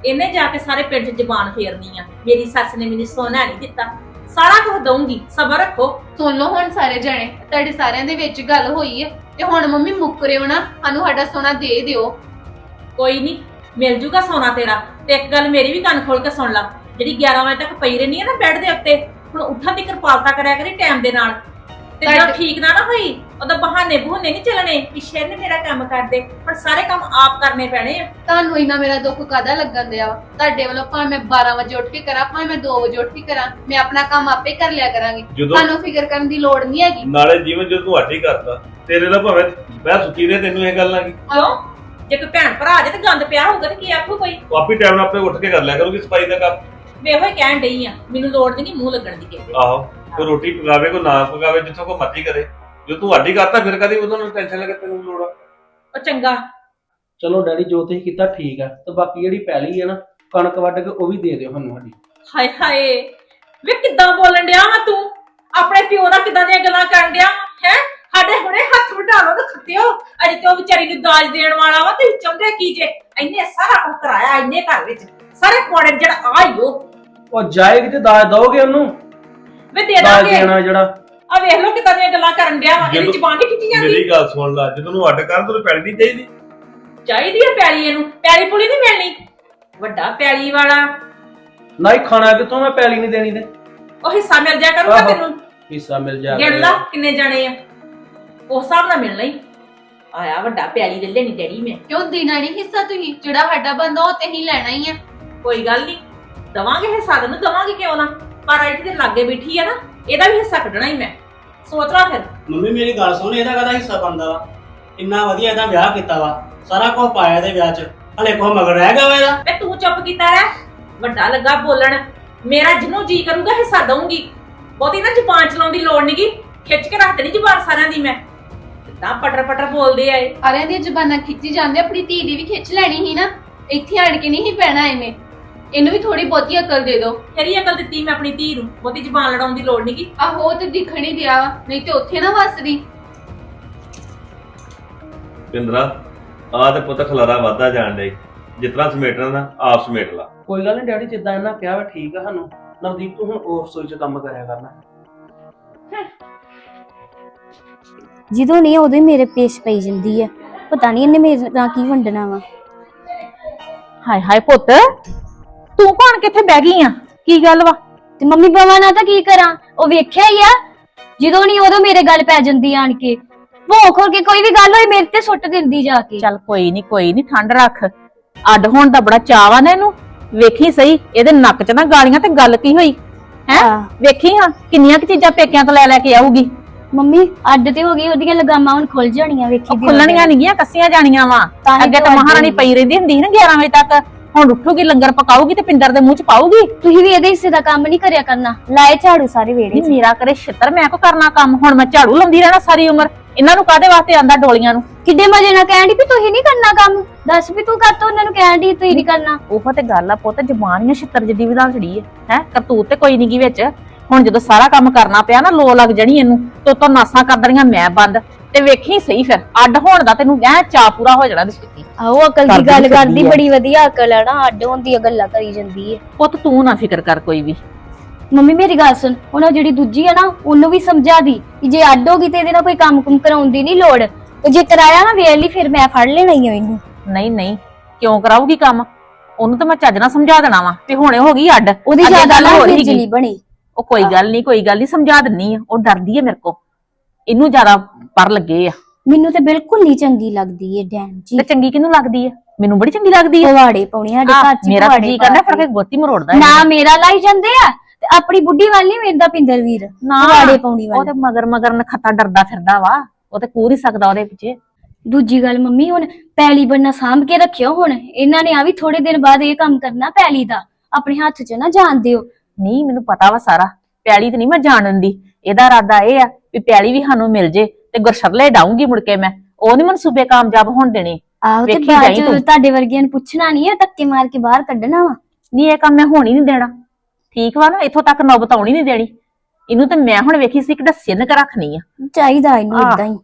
ਇਹਨੇ ਜਾ ਕੇ ਸਾਰੇ ਪਿੰਡ 'ਚ ਜ਼ਬਾਨ ਫੇਰਨੀ ਆ। ਮੇਰੀ ਸੱਸ ਨੇ ਮੈਨੂੰ ਸੋਨਾ ਨਹੀਂ ਦਿੱਤਾ। ਸਾਰਾ ਕੁਝ ਦਊਂਗੀ ਸਬਰ ਰੱਖੋ। ਸੁਣ ਲਓ ਹੁਣ ਸਾਰੇ ਜਣੇ ਤੁਹਾਡੇ ਸਾਰਿਆਂ ਦੇ ਵਿੱਚ ਗੱਲ ਹੋਈ ਹੈ ਤੇ ਹੁਣ ਮੰਮੀ ਮੁੱਕਰਿਓ ਨਾ ਸਾਨੂੰ ਸਾਡਾ ਸੋਨਾ ਦੇ ਦਿਓ। ਕੋਈ ਨਹੀਂ ਮਿਲ ਜੂਗਾ ਸੋਨਾ ਤੇਰਾ। ਤੇ ਇੱਕ ਗੱਲ ਮੇਰੀ ਵੀ ਕੰਨ ਖੋਲ ਕੇ ਸੁਣ ਲੈ। ਜਿਹੜੀ 11 ਵਜੇ ਤੱਕ ਪਈ ਰਹਿੰਦੀ ਆ ਨਾ ਬੈੱਡ ਦੇ ਉੱਤੇ ਹੁਣ ਉੱਠਣ ਦੀ ਕਿਰਪਾਲਤਾ ਕਰਿਆ ਕਰੀ ਟਾਈਮ ਦੇ ਨਾਲ। ਤੇ ਜਦੋਂ ਤੁਹਾਡੇ- ਠੀਕ ਨਾ ਨਾ ਹੋਈ ਉਹਦਾ ਬਹਾਨੇ ਬਹੂਨੇ ਨਹੀਂ ਚੱਲਣੇ ਕਿ ਸ਼ੇਰ ਨੇ ਮੇਰਾ ਕੰਮ ਕਰਦੇ ਪਰ ਸਾਰੇ ਕੰਮ ਆਪ ਕਰਨੇ ਪੈਣੇ ਆ। ਤੁਹਾਨੂੰ ਇੰਨਾ ਮੇਰਾ ਦੁੱਖ ਕਾਦਾ ਲੱਗਣ ਦਿਆ? ਤੁਹਾਡੇ ਵੱਲੋਂ ਭਾਵੇਂ ਮੈਂ 12 ਵਜੇ ਉੱਠ ਕੇ ਕਰਾਂ ਭਾਵੇਂ ਮੈਂ 2 ਵਜੇ ਉੱਠ ਕੇ ਕਰਾਂ ਮੈਂ ਆਪਣਾ ਕੰਮ ਆਪੇ ਕਰ ਲਿਆ ਕਰਾਂਗੀ। ਜਦੋਂ ਤੁਹਾਨੂੰ ਫਿਕਰ ਕਰਨ ਦੀ ਲੋੜ ਨਹੀਂ ਹੈਗੀ। ਨਾਲੇ ਜੀਵਨ ਜਦੋਂ ਤੂੰ ਆਟੀ ਕਰਦਾ ਤੇਰੇ ਦਾ ਭਾਵੇਂ ਬਹਿ ਸੁੱਤੀ ਰਹੇ ਤੈਨੂੰ ਇਹ ਗੱਲ ਨਾ ਕਿਉਂ? ਜੇ ਕੋਈ ਭੈਣ ਭਰਾ ਜੇ ਤੇ ਗੰਦ ਪਿਆ ਹੋਊਗਾ ਤੇ ਕੀ ਆਖੂ ਕੋਈ? ਆਪੀ ਟਾਈਮ ਨਾਲ ਆਪੇ ਉੱਠ ਕੇ ਕਰ ਲਿਆ ਕਰੂਗੀ ਸਫ਼ਾਈ ਦਾ ਕੰਮ। ਮੈਂ ਇਹੋ ਹੀ ਕਹਿਣ ਡਈ ਆ ਮੈਨੂੰ ਲੋੜ ਨਹੀਂ ਮੂੰਹ ਲੱਗਣ ਦੀ ਕਿਸੇ ਦੇ। ਆਹੋ ਕੋਈ ਰੋਟੀ ਪਕਾਵੇ ਕੋਈ ਨਾ ਪਕਾਵੇ ਜਿੱਥੋਂ ਕੋਈ ਮਰਜ਼ੀ ਕਰੇ। ਜੇ ਤੂੰ ਆਟੀ ਕਰਤਾ ਫਿਰ ਕਦੀ ਉਹਨਾਂ ਨੂੰ ਟੈਨਸ਼ਨ ਲੱਗੇ ਤੈਨੂੰ ਲੋੜ ਆ। ਉਹ ਚੰਗਾ। ਚਲੋ ਡੈਡੀ ਜੋ ਤੁਸੀਂ ਕੀਤਾ ਠੀਕ ਆ। ਤੇ ਬਾਕੀ ਜਿਹੜੀ ਪੈਲੀ ਹੈ ਨਾ ਕਣਕ ਵੱਢ ਕੇ ਉਹ ਵੀ ਦੇ ਦਿਓ ਸਾਨੂੰ ਸਾਡੀ ਹਾਏ ਹਾਏ ਵੇ ਕਿੱਦਾਂ ਬੋਲਣ ਡਿਆ ਵਾ ਤੂੰ? ਆਪਣੇ ਪਿਓ ਨਾਲ ਕਿੱਦਾਂ ਦੀਆਂ ਗੱਲਾਂ ਕਰਨ ਡਿਆ ਹੈ? ਸਾਡੇ ਹੁਣੇ ਹੱਥ ਵਟਾ ਲਓ ਤੇ ਖੱਤਿਓ ਅਜੇ ਤੇ ਉਹ ਵਿਚਾਰੀ ਨੂੰ ਦਾਜ ਦੇਣ ਵਾਲਾ ਵਾ ਤੇ ਚਾਹੁੰਦੇ ਕੀ ਜੇ? ਇੰਨੇ ਸਾਰਾ ਕੁਝ ਕਰਾਇਆ ਇੰਨੇ ਘਰ ਵਿੱਚ। ਸਾਰੇ ਪੁਆੜੇ ਜਿਹੜਾ ਆਇਓ ਉਹ ਜਾਏਗੀ ਤੇ ਦਾਜ ਦਓਗੇ ਉਹਨੂੰ? ਵੇ ਦੇ ਦਾਜ ਦਾਂਗੇ। ਦੇਣਾ ਜਿਹੜਾ। ਆ ਵੇਖ ਲਓ ਕਿਦਾਂ ਦੀਆਂ ਗੱਲਾਂ ਕਰਨ ਡਿਆ ਵਾ ਇਹਦੀ ਜਦੋਂ- ਜ਼ਬਾਨ ਨਹੀਂ ਖਿੱਚੀ ਜਾਂਦੀ। ਮੇਰੀ ਗੱਲ ਸੁਣ ਲੈ ਜਦੋਂ ਨੂੰ ਅੱਡ ਕਰ ਤੈਨੂੰ ਪੈਣੀ ਨਹੀਂ ਚਾਹੀਦੀ। ਚਾਹੀਦੀ ਆ ਪੈਲੀ ਇਹਨੂੰ ਪੈਲੀ ਪੁਲੀ ਨਹੀਂ ਮਿਲਣੀ। ਵੱਡਾ ਪੈਲੀ ਵਾਲਾ। ਨਾ ਹੀ ਖਾਣਾ ਕਿੱਥੋਂ ਮੈਂ ਪੈਲੀ ਨਹੀਂ ਦੇਣੀ ਤੇ? ਉਹ ਹਿੱਸਾ ਮਿਲ ਜਾ ਕਰੂਗਾ ਆਹੋ। ਤੈਨੂੰ। ਹਿੱਸਾ ਮਿਲ ਜਾ ਗਿਣ ਲਾ ਕਿੰਨੇ ਜਾਣੇ ਆ। ਉਸ ਹਿਸਾਬ ਨਾਲ ਮਿਲਣਾ ਹੀ। ਆਇਆ ਵੱਡਾ ਪੈਲੀ ਲੈ ਲੈਣੀ ਡੈਡੀ ਮੈਂ। ਕਿਉਂ ਦੇਣਾ ਨਹੀਂ ਹਿੱਸਾ ਤੁਸੀਂ? ਜਿਹੜਾ ਸਾਡਾ ਬੰਦਾ ਉਹ ਤੇ ਹੀ ਲੈਣਾ ਹੀ ਆ। ਕੋਈ ਗੱਲ ਨਹੀਂ ਦਵਾਂਗੇ ਹਿੱਸਾ ਤੈਨੂੰ ਦਵਾਂਗੇ ਕਿਉਂ ਨਾ? ਪਰ ਅੱਜ ਤੇ ਲਾਗੇ ਬੈਠੀ ਆ ਨਾ ਇਹਦਾ ਵੀ ਹਿੱਸਾ ਕੱਢਣਾ ਹੀ ਮੈਂ। ਸੋਚ ਲਾ ਫਿਰ। ਮੰਮੀ ਮੇਰੀ ਗੱਲ ਸੁਣ ਇਹਦਾ ਕਾਹਦਾ ਹਿੱਸਾ ਬਣਦਾ ਵਾ? ਇੰਨਾ ਵਧੀਆ ਇਹਦਾ ਵਿਆਹ ਕੀਤਾ ਵਾ। ਸਾਰਾ ਕੁਝ ਪਾਇਆ ਇਹਦੇ ਵਿਆਹ 'ਚ। ਹਲੇ ਕੋ ਮਗਰ ਰਹਿ ਗਿਆ ਵਾ ਇਹਦਾ। ਵੇ ਤੂੰ ਚੁੱਪ ਕੀਤਾ ਰਹਿ। ਵੱਡਾ ਲੱਗਾ ਬੋਲਣ। ਮੇਰਾ ਜਿਹਨੂੰ ਜੀ ਕਰੂਗਾ ਹਿੱਸਾ ਦਊਂਗੀ। ਬਹੁਤੀ ਨਾ ਜ਼ੁਬਾਨ ਚਲਾਉਣ ਦੀ ਲੋੜ ਨਹੀਂਗੀ ਖਿੱਚ ਕੇ ਰੱਖ ਦੇਣੀ ਜ਼ੁਬਾਨ ਸਾਰਿਆਂ ਦੀ ਮੈਂ। ਤਾਂ ਪਟਰ ਪਟਰ ਬੋਲਦੇ ਆਏ ਸਾਰਿਆਂ ਦੀਆਂ ਜ਼ਬਾਨਾਂ ਖਿੱਚੀ ਜਾਂਦੇ ਆਪਣੀ ਧੀ ਦੀ ਵੀ ਖਿੱਚ ਲੈਣੀ ਸੀ ਨਾ। ਇੱਥੇ ਆਣ ਕੇ ਨਹੀਂ ਸੀ ਪੈਣਾ ਇਹਨੇ ਇਹਨੂੰ ਵੀ ਥੋੜੀ ਬਹੁਤੀ ਅਕਲ ਦੇ ਦਿਓ। ਤੇਰੀ ਅਕਲ ਦਿੱਤੀ ਮੈਂ ਆਪਣੀ ਧੀ ਨੂੰ ਬਹੁਤੀ ਜ਼ੁਬਾਨ ਲੜਾਉਣ ਦੀ ਲੋੜ ਨਹੀਂਗੀ ਆਹੋ ਉਹ ਤੇ ਦਿਖਣ ਹੀ ਦਿਆ ਵਾ, ਨਹੀਂ ਤੇ ਉੱਥੇ ਨਾ ਵੱਸਦੀ। ਪਿੰਦਰਾ ਆ ਤੇ ਪੁੱਤ ਖਲਾਰਾ ਵਾਧਾ ਜਾਣ ਡਈ। ਜਿਤਨਾ ਸਮੇਟਣਾ ਨਾ ਆਪ ਸਮੇਟ ਲਾ। ਕੋਈ ਗੱਲ ਨਹੀਂ ਡੈਡੀ ਜਿੱਦਾਂ ਇਹਨਾਂ ਕਿਹਾ ਵਾ ਠੀਕ ਆ ਸਾਨੂੰ। ਨਵਦੀਪ ਤੂੰ ਹੁਣ ਉਹ ਰਸੋਈ 'ਚ ਕੰਮ ਕਰਿਆ ਕਰਨਾ ਜਦੋਂ ਨਹੀਂ ਉਦੋਂ ਹੀ ਮੇਰੇ ਪੇਸ਼ ਪਈ ਜਾਂਦੀ ਆ। ਪਤਾ ਨਹੀਂ ਇਹਨੇ ਮੇਰੇ ਨਾਲ ਕੀ ਵੰਡਣਾ ਵਾ। ਹਾਏ ਹਾਏ ਪੁੱਤ। ਤੂੰ ਕੌਣ ਕਿੱਥੇ ਬਹਿ ਗਈ ਆ? ਕੀ ਗੱਲ ਵਾ? ਤੇ ਮੰਮੀ ਬਾਵਾ ਨਾਲ ਤਾਂ ਕੀ ਕਰਾਂ? ਉਹ ਵੇਖਿਆ ਹੀ ਆ। ਜਦੋਂ ਨਹੀਂ ਉਦੋਂ ਮੇਰੇ ਗੱਲ ਪੈ ਜਾਂਦੀ ਆਣ ਕੇ। ਭੋਖ ਹੋ ਕੇ ਕੋਈ ਵੀ ਗੱਲ ਹੋਈ ਮੇਰੇ ਤੇ ਸੁੱਟ ਦਿੰਦੀ ਜਾ ਕੇ। ਚੱਲ ਕੋਈ ਨਹੀਂ ਕੋਈ ਨਹੀਂ ਠੰਡ ਰੱਖ। ਅੱਡ ਹੋਣ ਦਾ ਬੜਾ ਚਾਅ ਵਾ ਨਾ ਇਹਨੂੰ। ਵੇਖੀ ਸਹੀ ਇਹਦੇ ਨੱਕ 'ਚ ਨਾ ਗਾਲੀਆਂ ਤੇ ਗੱਲ ਕੀ ਹੋਈ? ਹੈਂ? ਵੇਖੀ ਹਾਂ ਕਿੰਨੀਆਂ ਕੁ ਚੀਜ਼ਾਂ ਪੇਕਿਆਂ ਤੋਂ ਲੈ ਲੈ ਕੇ ਆਊਗੀ। ਮੰਮੀ ਅੱਡ ਤੇ ਹੋ ਗਈ ਉਹਦੀਆਂ ਲਗਾਮਾਂ ਹੁਣ ਖੁੱਲ ਜਾਣੀਆਂ ਵੇਖੀ ਉਹ ਖੁੱਲਣੀਆਂ ਨਹੀਂਗੀਆਂ ਕੱਸੀਆਂ ਜਾਣੀਆਂ ਵਾ। ਤਾਂ ਹੀ ਅੱਗੇ ਤਾਂ ਤਾਂ ਮਹਾਰਾਣੀ ਪਈ ਰਹਿੰਦੀ ਹੁੰਦੀ ਸੀ ਨਾ 11 ਵਜੇ ਤੱਕ। ਹੁਣ ਉੱਠੂਗੀ ਲੰਗਰ ਪਕਾਊਗੀ ਤੇ ਪਿੰਦਰ ਦੇ ਮੂੰਹ 'ਚ ਪਾਊਗੀ ਤੁਸੀਂ ਵੀ ਇਹਦੇ ਹਿੱਸੇ ਦਾ ਕੰਮ ਨਹੀਂ ਕਰਿਆ ਕਰਨਾ। ਲਾਏ ਝਾੜੂ ਸਾਰੇ ਵੇੜੇ ਨਹੀਂ ਮੇਰਾ ਕਰੇ ਛਿੱਤਰ ਮੈਂ ਕੋ ਕਰਨਾ ਕੰਮ? ਹੁਣ ਮੈਂ ਝਾੜੂ ਲਾਉਂਦੀ ਰਹਿਣਾ ਸਾਰੀ ਉਮਰ। ਇਹਨਾਂ ਨੂੰ ਕਾਦੇ ਵਾਸਤੇ ਆਂਦਾ ਡੋਲੀਆਂ ਨੂੰ? ਕਿੱਡੇ ਮਜੇ ਨਾਲ ਕਹਿਣ ਦੀ ਵੀ ਤੁਸੀਂ ਨਹੀਂ ਕਰਨਾ ਕੰਮ? ਦੱਸ ਵੀ ਤੂੰ ਕਰ ਤੋ ਉਹਨਾਂ ਨੂੰ ਕਹਿਣ ਦੀ ਤੁਸੀਂ ਨਹੀਂ ਕਰਨਾ? ਉਹ ਤੇ ਗੱਲ ਆ ਪੁੱਤ ਜ਼ਬਾਨੀਆਂ ਛਿੱਤਰ ਜਿੱਡੀ ਵਿਧਾਨ ਛੜੀ ਹੈ ਹੈ? ਕਰਤੂਤ ਤੇ ਕੋਈ ਨਹੀਂ ਗੀ ਵਿੱਚ। ਹੁਣ ਜਦੋਂ ਸਾਰਾ ਕੰਮ ਕਰਨਾ ਪਿਆ ਨਾ ਲੋ ਲੱਗ ਜਣੀ ਇਹਨੂੰ। ਤੇ ਉਤੋਂ ਨਾਸਾਂ ਕਰ ਦੇਣੀਆਂ ਮੈਂ ਬੰਦ। ਤੇ ਵੇਖੀ ਸਹੀ ਫਿਰ। ਅੱਡ ਹੋਣ ਦਾ ਤੈਨੂੰ ਐ ਚਾ ਪੂਰਾ ਹੋ ਜਾਣਾ ਦਿਸਤੀ ਆਹੋ ਅਕਲ ਦੀ ਗੱਲ ਕਰਦੀ। ਬੜੀ ਵਧੀਆ ਅਕਲ ਆ ਨਾ। ਅੱਡ ਹੋਣ ਦੀਆਂ ਗੱਲਾਂ ਕਰੀ ਜਾਂਦੀ ਹੈ ਪੁੱਤ ਤੂੰ ਨਾ ਫਿਕਰ ਕਰ ਕੋਈ ਵੀ। ਮੰਮੀ ਮੇਰੀ ਗੱਲ ਸੁਣ। ਉਹਨਾਂ ਜਿਹੜੀ ਦੂਜੀ ਆ ਨਾ ਉਹਨੂੰ ਵੀ ਸਮਝਾ ਦੀ ਕਿ ਜੇ ਅੱਡ ਹੋ ਗਈ ਤੇ ਇਹਦੇ ਨਾਲ ਕੋਈ ਕੰਮ ਕੁਮ ਕਰਾਉਣ ਦੀ ਨਹੀਂ ਲੋੜ। ਤੇ ਜੇ ਕਰਾਇਆ ਨਾ ਵੇਖ ਲਈ ਫਿਰ ਮੈਂ ਫੜ ਲੈਣਾ ਹੀ ਆ ਇਹਨੂੰ। ਨਹੀਂ ਨਹੀਂ। ਕਿਉਂ ਕਰਾਊਗੀ ਕੰਮ? ਉਹਨੂੰ ਤਾਂ ਮੈਂ ਚੱਜ ਨਾਲ ਸਮਝਾ ਦੇਣਾ ਵਾ ਤੇ ਹੁਣੇ ਹੋ ਗਈ ਅੱਡ। ਉਹਦੀ ਜ਼ਿਆਦਾ ਨਾ। ਬਿਜਲੀ ਬਣੀ। ਉਹ ਕੋਈ ਗੱਲ ਨਹੀਂ ਕੋਈ ਗੱਲ ਨਹੀਂ ਸਮਝਾ ਦਿੰਨੀ ਆ। ਉਹ ਡਰਦੀ ਹੈ ਮੇਰੇ ਕੋ ਇਹਨੂੰ ਜ਼ਿਆਦਾ ਪਰ ਲੱਗੇ ਆ। ਮੈਨੂੰ ਤੇ ਬਿਲਕੁਲ ਨਹੀਂ ਚੰਗੀ ਲੱਗਦੀ ਇਹ ਡੈਨ ਜੀ। ਤੇ ਚੰਗੀ ਕਿਹਨੂੰ ਲੱਗਦੀ ਆ? ਮੈਨੂੰ ਬੜੀ ਚੰਗੀ ਲੱਗਦੀ ਆ। ਪਵਾੜੇ ਪਾਉਣੇ ਸਾਡੇ ਘਰ ਚ ਮੇਰਾ ਤਾਂ ਜੀ ਕਰਦਾ ਫੜ ਕੇ ਗੋਤੀ ਮਰੋੜਦਾ ਨਾ ਮੇਰਾ ਲਾਈ ਜਾਂਦੇ ਆ ਤੇ ਆਪਣੀ ਬੁੱਢੀ ਵੱਲ ਨਹੀਂ ਵੇਖਦਾ ਪਿੰਦਰ ਵੀਰ ਨਾ ਪਵਾੜੇ ਪਾਉਣੀ ਉਹ ਵੱਲ ਤੇ ਮਗਰ ਮਗਰ ਨਖੱਤਾ ਡਰਦਾ ਫਿਰਦਾ ਵਾ। ਉਹ ਤੇ ਕੂਰ ਹੀ ਸਕਦਾ ਉਹਦੇ ਪਿੱਛੇ ਦੂਜੀ ਗੱਲ ਮੰਮੀ ਹੁਣ ਪੈਲੀ ਬੰਨਾ ਸਾਂਭ ਕੇ ਰੱਖਿਓ ਹੁਣ। ਇਹਨਾਂ ਨੇ ਆ ਵੀ ਥੋੜੇ ਦਿਨ ਬਾਅਦ ਇਹ ਕੰਮ ਕਰਨਾ ਪੈਲੀ ਦਾ। ਆਪਣੇ ਹੱਥ 'ਚ ਨਾ ਜਾਣ ਦਿਓ। ਨਹੀਂ ਮੈਨੂੰ ਪਤਾ ਵਾ ਸਾਰਾ। ਪਿਆਲੀ ਤੇ ਨਹੀਂ ਮੈਂ ਜਾਣ ਦਿੰਦੀ। ਇਹਦਾ ਇਰਾਦਾ ਇਹ ਆ ਵੀ ਪਿਆਲੀ ਵੀ ਸਾਨੂੰ ਮਿਲ ਜੇ ਤੇ ਗੁਰਸ਼ਰਲੇ ਡਾਉਂਗੀ ਮੁੜ ਕੇ ਮੈਂ। ਉਹ ਨਹੀਂ ਮਨਸੂਬੇ ਕਾਮਯਾਬ ਹੋਣ ਦੇਣੇ। ਆਹੋ ਤੇ ਵੇਖੀ ਬਾਅਦ ਜਾਈਂ ਚ ਤੂੰ। ਤੁਹਾਡੇ ਵਰਗਿਆਂ ਨੂੰ ਪੁੱਛਣਾ ਨਹੀਂ ਹੈ ਧੱਕੇ ਮਾਰ ਕੇ ਬਾਹਰ ਕੱਢਣਾ ਵਾ। ਨਹੀਂ ਇਹ ਕੰਮ ਮੈਂ ਹੋਣ ਹੀ ਨਹੀਂ ਦੇਣਾ। ਠੀਕ ਵਾ ਨਾ ਇੱਥੋਂ ਤੱਕ ਨੌਬਤ ਆਉਣੀ ਨਹੀਂ ਦੇਣੀ। ਇਹਨੂੰ ਤੇ ਮੈਂ ਹੁਣ ਵੇਖੀ ਸੀ ਕਿ ਸਿੰਨ ਕੇ ਰੱਖਣੀ ਆ। ਚਾਹੀਦਾ ਇਹਨੂੰ ਆਹ। ਇਦਾਂ ਹੀ।